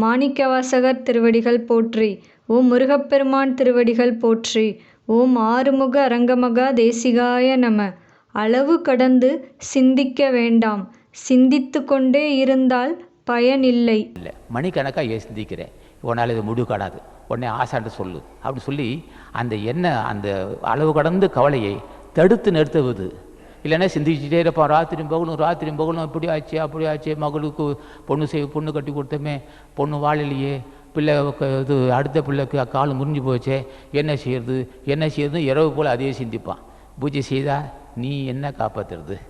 மாணிக்கவாசகர் திருவடிகள் போற்றி ஓம் முருகப்பெருமான் திருவடிகள் போற்றி ஓம் ஆறுமுக அரங்கமகா தேசிகாய நம. அளவு கடந்து சிந்திக்க வேண்டாம் சிந்தித்து கொண்டே இருந்தால் பயனில்லை. இல்லை மணிக்கணக்காக சிந்திக்கிறேன் உன்னால் இது முடிவு காணாது உடனே ஆசான்ட்டு சொல்லு. அப்படி சொல்லி அந்த என்ன அந்த அளவு கடந்து கவலையை தடுத்து நிறுத்துவது இல்லைன்னா சிந்திச்சுட்டே இருப்பான் ராத்திரி பகலும் ராத்திரி பகலும் இப்படி ஆச்சு அப்படி ஆச்சு. மகளுக்கு பொண்ணு செய் பொண்ணு கட்டி கொடுத்தோமே பொண்ணு வாழலையே. பிள்ளை க- இது அடுத்த பிள்ளைக்கு கால் முறிஞ்சு போச்சே. என்ன செய்யறது? என்ன செய்யறது? இரவு போல் அதையே சிந்திப்பான். பூஜை செய்தா நீ என்ன காப்பாற்றுறது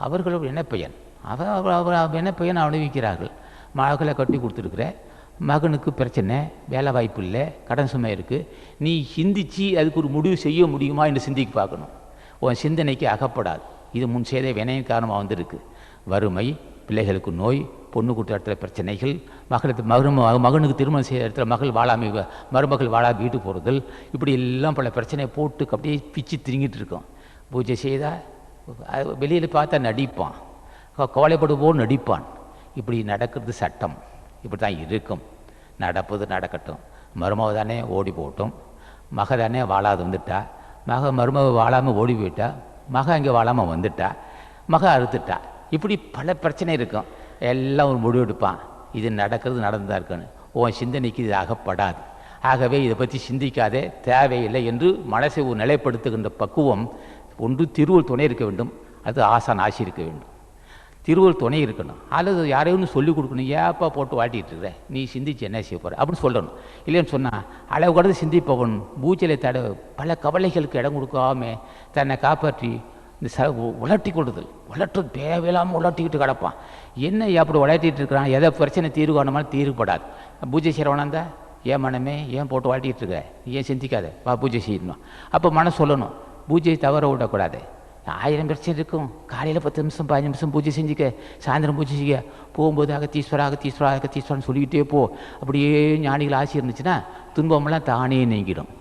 அவர்களோட என்ன பையன் அவ அவர் என்ன பையன் அனுபவிக்கிறார்கள். மகளை கட்டி கொடுத்துருக்குற மகனுக்கு பிரச்சனை வேலை வாய்ப்பு இல்லை கடன் சுமை இருக்குது நீ சிந்திச்சு அதுக்கு ஒரு முடிவு செய்ய முடியுமா என்று சிந்திக்க பார்க்கணும். உன் சிந்தனைக்கு அகப்படாது. இது முன் செய்த வினையின் காரணமாக வந்திருக்கு. வறுமை பிள்ளைகளுக்கு நோய் பொண்ணு கொடுத்த இடத்துல பிரச்சனைகள் மகளுக்கு மரும மகனுக்கு திருமணம் செய்கிற இடத்துல மகள் வாழாமை மருமகள் வாழா வீட்டு போகிறதல் இப்படி எல்லாம் பல பிரச்சனையை போட்டு அப்படியே பிச்சு திரிங்கிட்டு இருக்கோம். பூஜை செய்தால் வெளியில் பார்த்தா நடிப்பான். க- நடிப்பான். இப்படி நடக்கிறது சட்டம். இப்படி தான் இருக்கும். நடப்பது நடக்கட்டும். மருமக தானே ஓடி போட்டோம் மக தானே வாழாது வந்துட்டா. மக மருமக வாழாமல் ஓடி போயிட்டா மக அங்கே வாழாமல் வந்துட்டா மக அறுத்துட்டா. இப்படி பல பிரச்சனை இருக்கும். எல்லாம் ஒரு முடிவு எடுப்பான். இது நடக்கிறது நடந்துதான் இருக்குன்னு உன் சிந்தனைக்கு இது ஆகப்படாது ஆகவே இதை பற்றி சிந்திக்காதே தேவையில்லை என்று மனசை ஒரு நிலைப்படுத்துகின்ற பக்குவம் ஒன்று திருவள் துணை இருக்க வேண்டும். அது ஆசான் ஆசி இருக்க வேண்டும். திருவள் துணை இருக்கணும். அல்லது யாரையும் சொல்லிக் கொடுக்கணும். ஏப்பா போட்டு வாட்டிட்டு இருக்கிற நீ சிந்திச்சு என்ன செய்ய போகிற அப்படின்னு சொல்லணும். இல்லைன்னு சொன்னால் அளவு கடந்து சிந்திப்பவன் பூச்சலை தட பல கவலைகளுக்கு இடம் கொடுக்காம தன்னை காப்பாற்றி இந்த ச உலட்டி கொடுதல் உலட்டு தேவையில்லாமல் உலட்டிக்கிட்டு கிடப்பான். என்ன அப்படி உலட்டிகிட்டு இருக்கிறான்? எதை பிரச்சனை தீர்வு காணமாலும் தீர்வுபடாது. பூஜை செய்கிறவனா ஏன் மனமே ஏன் போட்டு வாட்டிக்கிட்டு இருக்க? ஏன் சிந்திக்காத? வா பூஜை செய்யணும். அப்போ மனம் சொல்லணும். பூஜையை தவற விடக்கூடாது. ஆயிரம் பிரச்சனை இருக்கும் காலையில் பத்து நிமிஷம் பதினஞ்சு நிமிஷம் பூஜை செஞ்சுக்க சாயந்தரம் பூஜை செய்ய போகும்போது அகத்தீஸ்வரா அகத்தீஸ்வரா அகத்தீஸ்வரன் சொல்லிக்கிட்டே போ. அப்படியே ஞானிகள் ஆசி இருந்துச்சுன்னா துன்பமெல்லாம் தானே நீங்கிடும்.